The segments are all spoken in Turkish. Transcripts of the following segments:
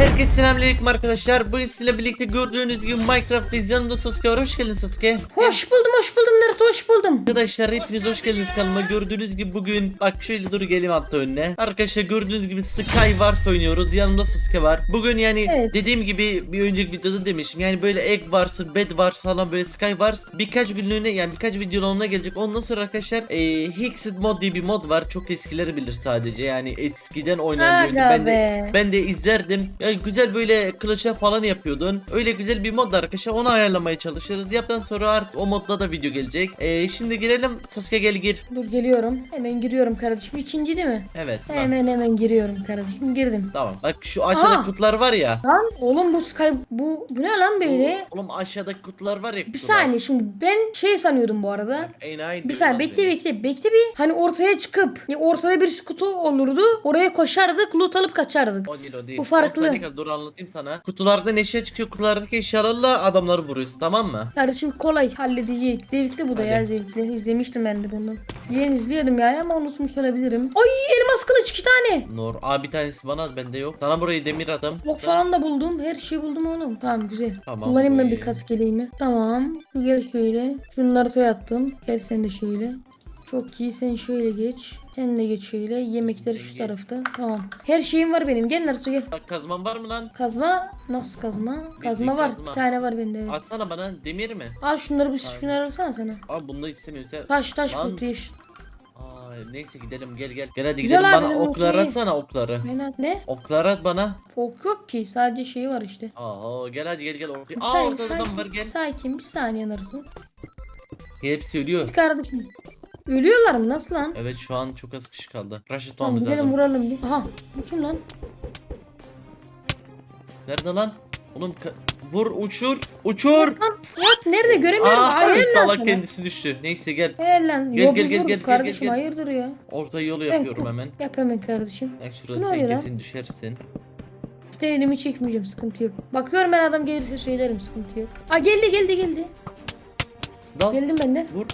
Herkese selamünaleyküm arkadaşlar. Bugün sizinle birlikte gördüğünüz gibi Minecraft'tayız. Yanımda Sasuke var. Hoş geldin Sasuke. Hoş buldum hoş buldum Naruto hoş buldum. Arkadaşlar hepiniz hoş geldiniz kanalıma. Gördüğünüz gibi bugün bak şöyle dur geleyim hatta önüne. Arkadaşlar gördüğünüz gibi Skywars oynuyoruz. Yanımda Sasuke var. Bugün yani Evet. dediğim gibi bir önceki videoda demiştim. Yani böyle Egg Wars, Bed Wars falan böyle Skywars birkaç günlüğüne yani birkaç videolarına gelecek. Ondan sonra arkadaşlar e, Hexed mod diye bir mod var. Çok eskileri bilir sadece. Yani eskiden oynayan Ben de be. ben de izlerdim. Ya güzel böyle kılıçlar falan yapıyordun. Öyle güzel bir mod arkadaşlar. Onu ayarlamaya çalışıyoruz. Yaptan sonra artık o modda da video gelecek. Ee, şimdi girelim. Sasuke gel gir. Dur geliyorum. Hemen giriyorum kardeşim. İkinci değil mi? Evet. bak. Hemen hemen giriyorum kardeşim. Girdim. Tamam. Bak şu aşağıda Aa. kutular var ya. Lan oğlum bu Sky bu bu ne lan böyle? Oğlum aşağıdaki kutular var ya. Bir kutular. saniye şimdi ben şey sanıyordum bu arada. Enayi Bir diyor saniye lan bekle beni. bekle bekle bir hani ortaya çıkıp ya ortada bir kutu olurdu oraya koşardık loot alıp kaçardık. O değil o değil. Bu farklı. On kaldı, dur anlatayım sana. Kutulardan eşya çıkıyor. Kutulardaki eşyalarla adamları vuruyorsun tamam mı? Kardeşim kolay halledecek. Zevkli bu da ya Hadi. zevkli. İzlemiştim ben de bunu. Diyen izliyordum yani ama unutmuş olabilirim. Ay elmas kılıç iki tane. Nur. Aa bir tanesi bana az bende yok. Sana burayı demir adam. Ok falan da buldum. Her şeyi buldum oğlum. Tamam güzel. Tamam, Kullanayım ben bir kask eleğimi. Tamam. Gel şöyle. Şunları toy attım. Gel sen de şöyle. Çok iyi. Sen şöyle geç. Sen de geç şöyle. Yemekler şu tarafta. Tamam. Her şeyim var benim. Gel Naruto gel. Bak kazman var mı lan? Kazma. Nasıl kazma? Kazma var. kazma. Bir tane var bende evet. Atsana bana demir mi? Al şunları bir şunları alsana sana. Aa bunu da istemiyorsun sen. Taş taş Lan. kutu yeş. Aa neyse gidelim gel gel. Gel hadi Güzel gidelim abi, bana benim oklar okey. atsana okları. Menat ne? Oklar at bana. Fok yok ki. Sadece şey var işte. Aa gel hadi gel gel ortaya. Bir Aa saniye, ortada adam var gel. Sakin bir saniye Naruto. Hepsi ölüyor. Kardeşim. Ölüyorlar mı? Nasıl lan? Evet şu an çok az kişi kaldı. Rush Tamam atmamız gidelim lazım. vuralım bir. Aha. Bu kim lan? Nerede lan? Oğlum ka- vur uçur uçur. Lan Fuat nerede göremiyorum. Aa Hayır lan salak sana. kendisi düştü. Neyse gel. Helal lan. Gel, Yo, gel, biz gel, gel, gel, kardeşim gel, hayırdır ya. Orta yolu yapıyorum hemen. Yap hemen kardeşim. Bak Ne şurası oluyor sen lan? kesin düşersin. İşte elimi çekmeyeceğim sıkıntı yok. Bakıyorum ben adam gelirse söylerim sıkıntı yok. Aa geldi geldi geldi. Dal. Geldim ben de. Vur.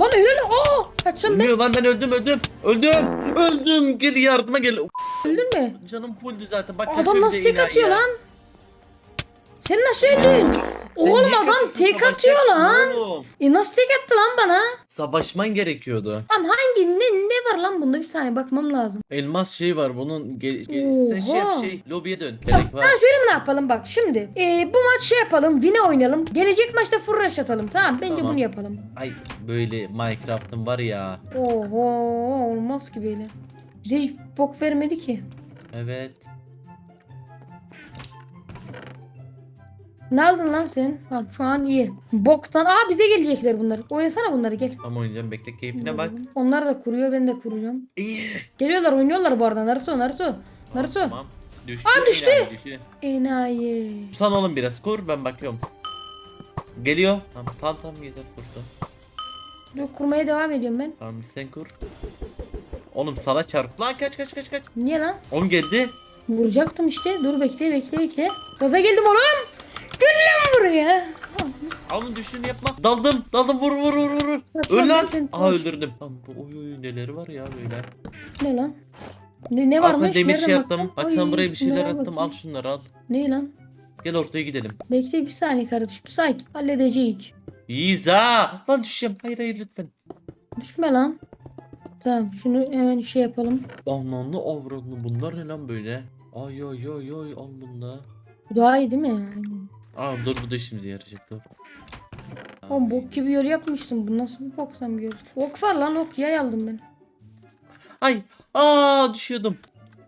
Lan helal. Aa kaçacağım ben. Lan ben öldüm öldüm. Öldüm. Öldüm. Gel yardıma gel. Öldün mü? Canım fulldü zaten. Bak Adam nasıl tek atıyor lan? Sen nasıl öldün? Oğlum niye adam kaçıyorsun? tek atıyor Savaşacaksın lan. oğlum. E nasıl tek attı lan bana? Savaşman gerekiyordu. Tam hangi ne, ne var lan bunda bir saniye bakmam lazım. Elmas şey var bunun ge- ge- sen şey yap Oha. şey lobiye dön. Gerek var. Mi ne yapalım bak şimdi. e, bu maç şey yapalım. Vine oynayalım. Gelecek maçta rush atalım. Tamam bence Tamam. bunu yapalım. Ay böyle Minecraft'ın var ya. Oho olmaz ki böyle. Bize hiç bok vermedi ki. Evet. Ne aldın lan sen? Tamam şu an iyi. Boktan. Aa bize gelecekler bunlar. Oynasana bunları gel. Tam oynayacağım bekle keyfine bak. Onlar da kuruyor ben de. İyi. Geliyorlar oynuyorlar bu arada Naruto Naruto. Naruto. Tamam. Düştü. Aa, düştü. enayi düştü. Enayi. Sen oğlum biraz kur ben bakıyorum. Geliyor. Tamam tamam tamam yeter kurdu. Dur, kurmaya devam ediyorum ben. Tamam sen kur. Oğlum sana çarp. Lan kaç kaç kaç kaç. Niye lan? Oğlum geldi. Vuracaktım işte. Dur bekle bekle bekle. Gaza geldim oğlum. Buraya. Oğlum düşünü yapma. Daldım. Daldım vur vur vur vur. Öl lan. Aha öldürdüm. Tamam bu oy oy neleri var ya böyle. Ne lan? Ne, ne varmış? sana demir şey attım. Bak sana buraya bir şeyler attım. bakın. Al şunları al. Ne lan? Gel ortaya gidelim. Bekle bir saniye kardeşim. Sakin. Halledeceğiz. Ha. Lan düşeceğim. Hayır hayır lütfen. Düşme lan. Tamam şunu hemen şey yapalım. Anlamlı avradını bunlar ne lan böyle? Ay ay ay ay al bunu da. Bu daha iyi değil mi? Aa dur bu da işimize yarayacak dur. Oğlum bok gibi yol yapmıştım. Bu nasıl bir boksan bir yol? Ok var lan ok. Yay aldım ben. Ay aa düşüyordum.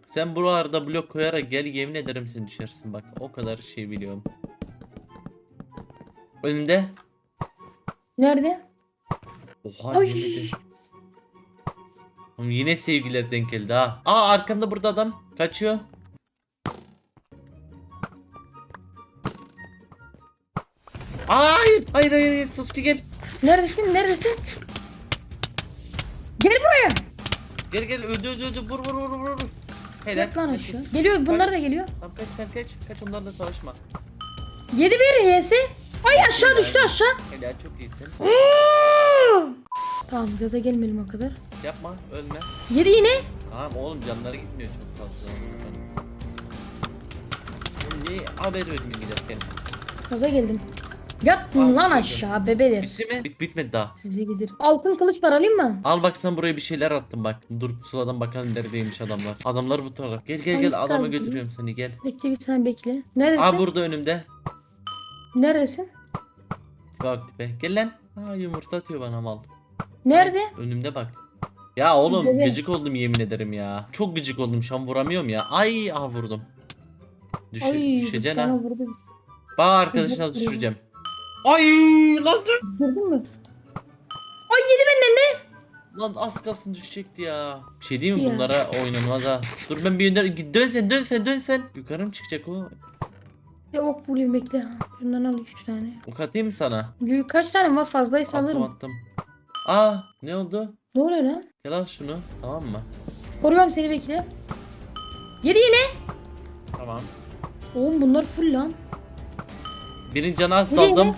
Sen buralarda blok koyarak gel yemin ederim sen düşersin bak o kadar şey biliyorum. Önümde. Nerede? Oha Ay. yemedi. Oğlum yine sevgiler denk geldi ha. Aa arkamda burada adam. Kaçıyor. Hayır hayır hayır, hayır. Sasuke gel. Neredesin? Neredesin? Gel buraya. Gel gel öldü öldü öldü vur vur vur vur. vur. Helal. Yat lan aşağı. Geliyor bunlar da geliyor. Tamam kaç sen kaç. Kaç onlarla savaşma. Yedi bir heyesi. Ay aşağı düştü aşağı. Helal çok iyisin. Tamam gaza gelmeyelim o kadar. Yapma ölme. Yedi yine. Tamam oğlum canları gitmiyor çok fazla. Bir haber vermeye giderken. Gaza geldim. Yat Al, lan şöyle. aşağı bebeler. Bitti mi? Bit bitmedi daha. Size gider. Altın kılıç var alayım mı? Al bak sen buraya bir şeyler attım bak. Dur suladan bakalım neredeymiş adamlar. Adamlar bu taraf. Gel gel gel adama kaldı? götürüyorum seni gel. Bekle bir saniye bekle. Neredesin? Aa burada önümde. Neredesin? Bak be. Gel lan. Aa yumurta atıyor bana mal. Nerede? Önümde bak. Ya oğlum Bebe. gıcık oldum yemin ederim ya. Çok gıcık oldum şu an vuramıyorum ya. Ay ah vurdum. Düş Ay, düşeceksin ha. vurdu. Bak nasıl düşüreceğim. Ay lan dur. Gördün mü? Ay yedi benden ne? Lan az kalsın düşecekti ya. Bir şey diyeyim mi Ya. bunlara oynanmaz ha. Dur ben bir yönden dön sen dön sen dön sen. Yukarı mı çıkacak o? Ya ok bulayım bekle. Şundan al 3 tane. Ok atayım mı sana? Büyük kaç tane var fazlaysa Attım alırım. attım. Aa ne oldu? Ne oluyor lan? Gel al şunu tamam mı? Koruyorum seni bekle. Yedi yine. Tamam. Oğlum bunlar full lan. Birinin canı az Nereye? daldım.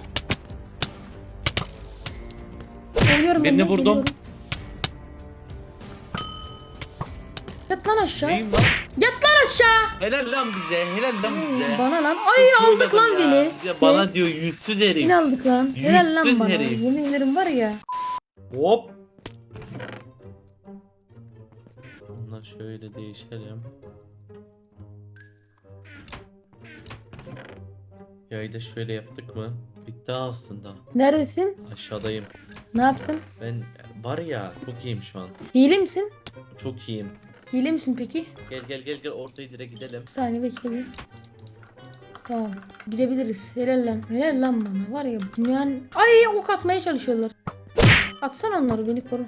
Oluyorum Birini ben de, vurdum. geliyorum. Yat lan aşağı. Neyim lan? Yat lan aşağı. Helal lan bize helal lan bize. Bana lan. Ay aldık lan Ya, beni. bize Bana diyor yüzsüz herif. Yine aldık lan. Helal lan bana. herif. Yemin ederim var ya. Hop. Bunlar şöyle değişelim. Yayı da şöyle yaptık mı? Bitti aslında. Neredesin? Aşağıdayım. Ne yaptın? Ben var ya çok iyiyim şu an. Hile misin? Çok iyiyim. Hile misin peki? Gel gel gel gel ortaya dire gidelim. Bir saniye bekle bir. Tamam. Gidebiliriz. Helal lan. Helal lan bana. Var ya dünyanın... Ay ok atmaya çalışıyorlar. Atsan onları beni koru.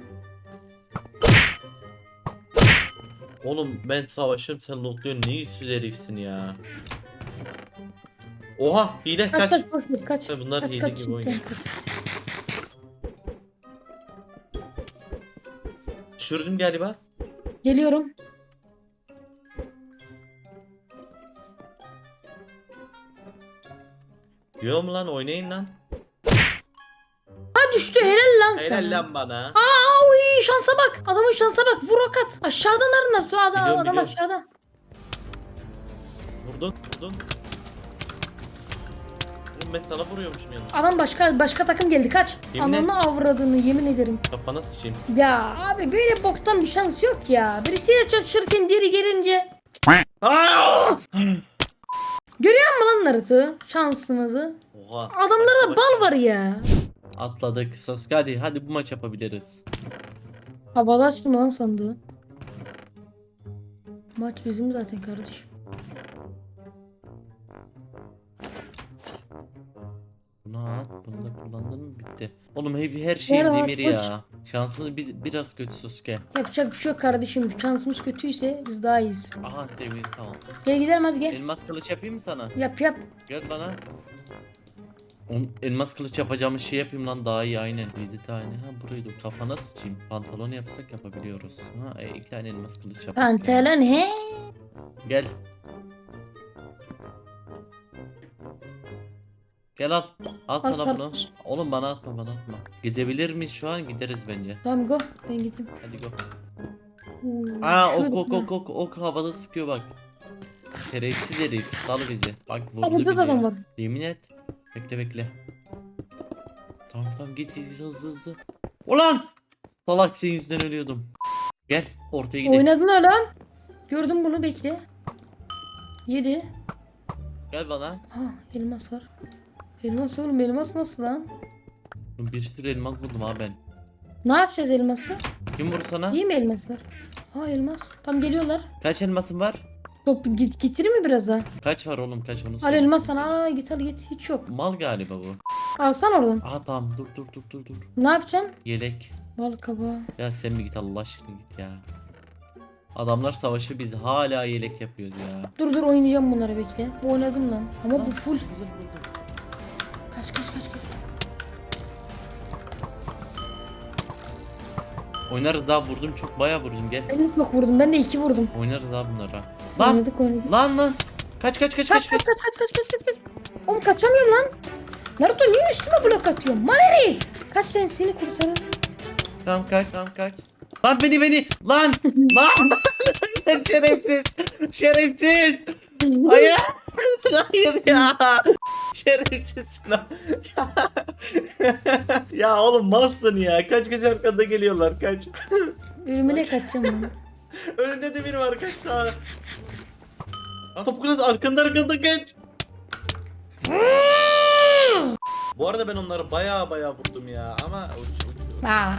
Oğlum ben savaşırım sen lootluyorsun ne yüzsüz herifsin ya. Oha hile Kaç kaç. kaç kaç. Ha, bunlar kaç, hile kaç, gibi oynuyor. Düşürdüm galiba. Geliyorum. Diyor mu lan oynayın lan. Ha düştü helal lan sana. Helal lan bana. Aa uy şansa bak. Adamın şansa bak. Vur ok at. Aşağıdan arın at. Adam, Biliyorum, adam biliyorum. aşağıda. Vurdun vurdun. Ben sana vuruyormuşum yanlış. Adam başka başka takım geldi kaç. Yemin et. Ananı avradını yemin ederim. Kafana sıçayım. Ya abi böyle boktan bir şans yok ya. Birisiyle çatışırken diğeri gelince. Aa! Görüyor musun lan Naruto? Şansımızı. Oha. Adamlarda bal var ya. Atladık. Sasuke hadi hadi bu maç yapabiliriz. Havada açtım lan sandığı. Maç bizim zaten kardeşim. Bunu at. Bunu da kullandın mı? Bitti. Oğlum hep her şeyim Merhaba, demir ya. Şansımız bir, biraz kötü Sasuke. Yapacak bir şey yok kardeşim. Şansımız kötüyse biz daha iyiyiz. Aha demir tamam. Gel gidelim hadi gel. Elmas kılıç yapayım mı sana? Yap yap. Gel bana. Oğlum, elmas kılıç yapacağımız şey yapayım lan daha iyi aynen. 7 tane. Ha burayı da kafana sıçayım. Pantolon yapsak yapabiliyoruz. Ha e, iki tane elmas kılıç yap. Pantolon he. Gel. Gel al. Al sana kar- bunu. Oğlum bana atma bana atma. Gidebilir miyiz şu an? Gideriz bence. Tamam go. Ben gideyim. Hadi go. Oo, Aa ok ok ok ok ok havada sıkıyor bak. Şerefsiz herif. Sal bizi. Bak Aa, vurdu burada bizi. da adam var. Yemin et. Bekle bekle. Tamam tamam git git git hızlı hızlı. Ulan! Salak senin yüzünden ölüyordum. Gel ortaya gidelim. Oynadın lan. Gördüm bunu bekle. Yedi. Gel bana. Ha elmas var. Elmas oğlum elmas nasıl lan? Bir sürü elmas buldum ha ben. Ne yapacağız elması? Kim vurdu sana? İyi mi elmaslar? Ha elmas. Tam geliyorlar. Kaç elmasın var? Top git getirir mi biraz daha? Kaç var oğlum kaç onu Al söyle. elmas sana. Al git al git. Hiç yok. Mal galiba bu. Alsan oradan. Aha tamam dur dur dur dur dur. Ne yapacaksın? Yelek. Bal kabağı. Ya sen mi git Allah aşkına git ya. Adamlar savaşı biz hala yelek yapıyoruz ya. Dur dur oynayacağım bunları bekle. Bu oynadım lan. Ama bu full. güzel buldum. Kaç kaç kaç kaç. Oynarız daha vurdum çok bayağı vurdum gel. Ben çok vurdum. Ben de iki vurdum. Oynarız daha bunlara. Lan Oynadık oynadık. lan lan. Kaç kaç kaç Kaç kaç kaç kaç. kaç kaç kaç kaç kaç. Oğlum kaçamıyorum lan. Naruto niye üstüme blok atıyorsun? Mal herif. Kaç sen seni kurtarır. Tamam kaç tamam kaç. Lan beni beni lan lan şerefsiz şerefsiz hayır hayır ya. Şerefsizsin ha. ya oğlum malsın ya. Kaç kaç arkanda geliyorlar kaç. Ölümüne kaçacağım ben. Önünde de biri var kaç sağa. Lan Top kulesi arkanda arkanda kaç. Bu arada ben onları baya baya vurdum ya ama.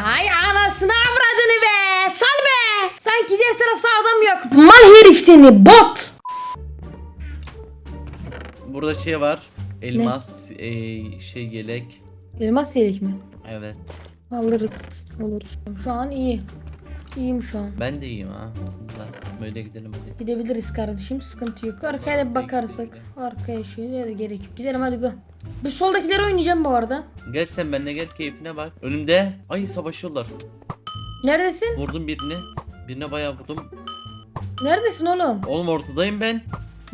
Ay anasını avradını be. Sal be. Sanki diğer tarafta adam yok. Mal herif seni bot. Burada şey var. Elmas eee, şey yelek. Elmas yelek mi? Evet. Alırız. Olur. Şu an iyi. İyiyim şu an. Ben de iyiyim ha aslında. Böyle gidelim hadi. Gidebiliriz kardeşim sıkıntı yok. Arkaya bir bakarsak. Arkaya şöyle de gerek yok. Gidelim hadi go. Bir soldakileri oynayacağım bu arada. Gel sen benimle gel keyfine bak. Önümde. Ay savaşıyorlar. Neredesin? Vurdum birini. Birine bayağı vurdum. Neredesin oğlum? Oğlum ortadayım ben.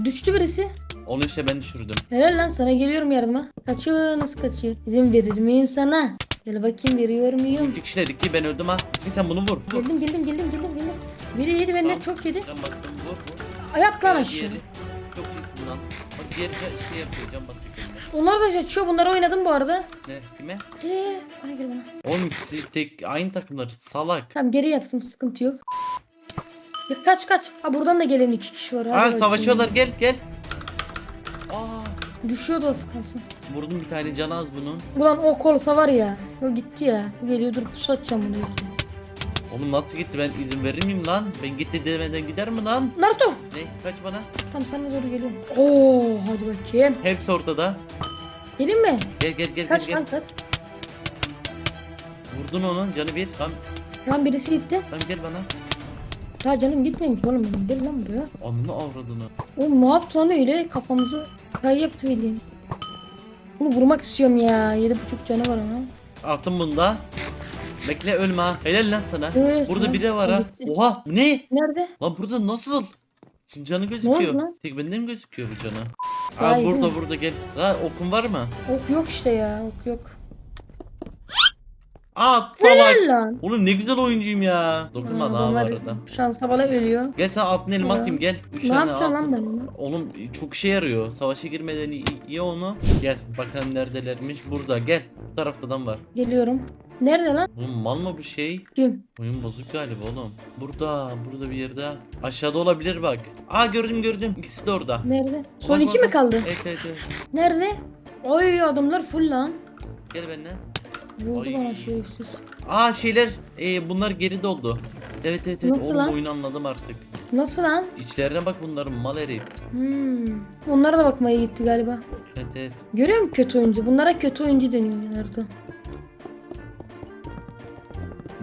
Düştü birisi. Onu işte ben düşürdüm. Helal lan sana geliyorum yardıma. Kaçıyor nasıl kaçıyor? İzin verir miyim sana? Gel bakayım veriyor muyum? İki kişiler iki ben öldüm ha. Şimdi sen bunu vur. Vur. Geldim geldim geldim geldim geldim. Biri yedi benden çok yedi. Can bastım vur vur. Ayak lan aşağı. Çok iyisin lan. Bak diğeri ca- şey yapıyor can basıyor. Onlar da şaşıyor. Bunları oynadım bu arada. Ne kime? Gel bana gel bana. Oğlum ikisi tek aynı takımlar salak. Tamam geri yaptım sıkıntı yok. Ya kaç kaç. Ha buradan da gelen iki kişi var. Hadi Aa bakayım. savaşıyorlar gel gel. Düşüyordu az kalsın. vurdum bir tane canı az bunun. Ulan o kolsa var ya. O gitti ya. Bu geliyor dur pusu atacağım bunu. Oğlum nasıl gitti ben izin verir miyim lan? Ben gitti demeden gider mi lan? Naruto. Ne kaç bana? Tam sana doğru geliyorum. Oo hadi bakayım. Hepsi ortada. Gelin mi? Gel gel gel Kaç gel. lan kaç. Vurdun onun canı bir. Tamam, Lan birisi gitti. tamam gel bana. Ya canım gitmemiş oğlum benim. Gel lan buraya. Anını avradını. Oğlum ne yaptı lan öyle? Kafamızı kay yaptı bildiğin. Bunu vurmak istiyorum ya. Yedi buçuk canı var ona. Attım bunu da. Bekle ölme ha. Helal lan sana. Evet, burada lan. biri var ha. Oha bu ne? Nerede? Lan burada nasıl? Şimdi canı gözüküyor. lan? Tek bende mi gözüküyor bu canı? Aa burada burada gel. Ha okun var mı? Ok yok işte ya. Ok yok. Aa salak. Helal lan. Oğlum ne güzel oyuncuyum ya. Dokunma Aa, daha bu adamlar arada. Şansa bala ölüyor. Gel sana altın elma Ya. atayım gel. Üç Ne tane yapacağım lan altın. ben onu? Oğlum çok işe yarıyor. Savaşa girmeden iyi, iyi onu. Gel bakalım neredelermiş. Burada gel. Bu tarafta adam var. Geliyorum. Nerede lan? Oğlum mal mı bu şey? Kim? Oyun bozuk galiba oğlum. Burada, burada bir yerde. Aşağıda olabilir bak. Aa gördüm gördüm. İkisi de orada. Nerede? Son Bak, iki bak, mi bak. kaldı? Evet evet evet. Nerede? Oy adamlar full lan. Gel benimle. Vurdu Ay. bana şerefsiz. Aa şeyler, e, bunlar geri doldu. Evet evet evet. Nasıl Oğlum lan? oyunu anladım artık. Nasıl lan? İçlerine bak bunların mal herif. Hmm. Onlara da bakmaya gitti galiba. Evet evet. Görüyor musun kötü oyuncu? Bunlara kötü oyuncu deniyor Naruto.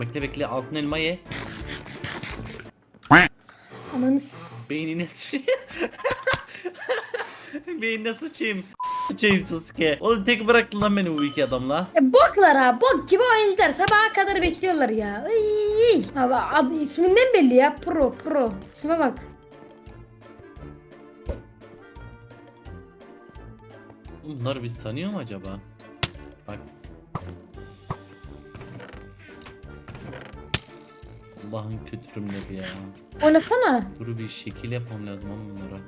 Bekle bekle altın elma ye. Ananı s- Beynine sıçayım. Beynine sıçayım. Sıçayım Sasuke. Oğlum tek bıraktın lan beni bu iki adamla. E, boklar ha bok gibi oyuncular sabaha kadar bekliyorlar ya. Iy. Abi ad, isminden belli ya pro pro. İsme bak. Oğlum Bunları biz tanıyor mu acaba? Bak. Allah'ın kötürümleri ya. Oynasana. Duru bir şekil yapmam lazım ama bunlara.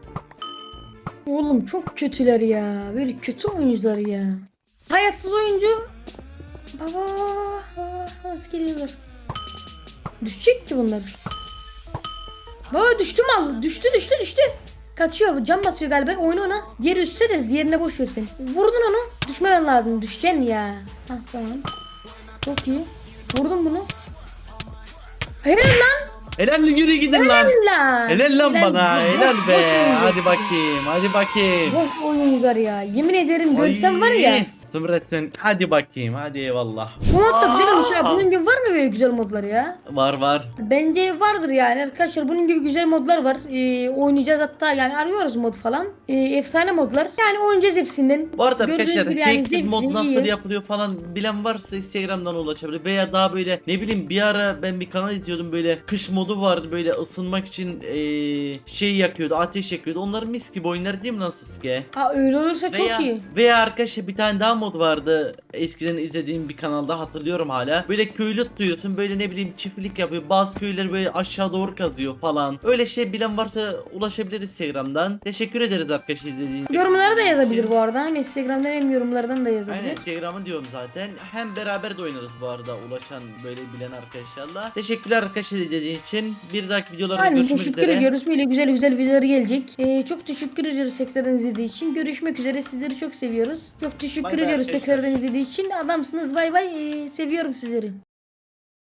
Oğlum çok kötüler ya. Böyle kötü oyuncular ya. Hayatsız oyuncu. Baba, nasıl geliyorlar? Düşecek ki bunlar. Baba düştü mal. Düştü düştü düştü. Kaçıyor. Cam basıyor galiba. Oyna ona. Diğeri üstte de diğerine boş versin. Vurdun onu. Düşmemen lazım. Düşeceksin ya. Hah tamam. Çok iyi. Vurdum bunu. Helal lan. Helal yürü gidin lan. Helal. Helal lan bana. Boş- Helal be. Hadi bakayım. Hadi bakayım. Boş oyuncular ya. Yemin ederim görsem var ya. Ay, Sımretsin. Hadi bakayım. Hadi eyvallah. Bu mod da güzel olmuş ya. Bunun gibi var mı böyle güzel modlar ya? Var var. Bence vardır yani arkadaşlar. Bunun gibi güzel modlar var. Ee, oynayacağız hatta yani arıyoruz mod falan. Ee, efsane modlar. Yani oynayacağız hepsinden. Bu arada Gördüğünüz arkadaşlar gibi yani Hexit zevkli, mod nasıl iyi. yapılıyor falan bilen varsa Instagram'dan ulaşabilir veya daha böyle ne bileyim bir ara ben bir kanal izliyordum böyle kış modu vardı böyle ısınmak için eee, şey yakıyordu ateş yakıyordu onların mis gibi oyunlar değil mi lan Sasuke? Ha öyle olursa çok Veya, iyi. veya arkadaşlar bir tane daha mod mod vardı. Eskiden izlediğim bir kanalda hatırlıyorum hala. Böyle köylü tutuyorsun böyle ne bileyim çiftlik yapıyor. Bazı köyler böyle aşağı doğru kazıyor falan. Öyle şey bilen varsa ulaşabilir Instagram'dan. Teşekkür ederiz arkadaşlar izlediğiniz için. Yorumlara da yazabilir bu arada. Hem Instagram'dan hem yorumlardan da yazabilir. Aynen Instagram'ı diyorum zaten. Hem beraber de oynarız bu arada ulaşan böyle bilen arkadaşlarla. Teşekkürler arkadaşlar izlediğiniz için. Bir dahaki videolarda Aynen görüşmek teşekkür üzere. ediyoruz. Böyle güzel güzel videolar gelecek. Ee, çok teşekkür ediyoruz tekrardan izlediği için. Görüşmek üzere. Sizleri çok seviyoruz. Çok teşekkür Bay bay ediyoruz tekrardan izlediği için. Adamsınız. Bay bay. Ee, seviyorum sizleri.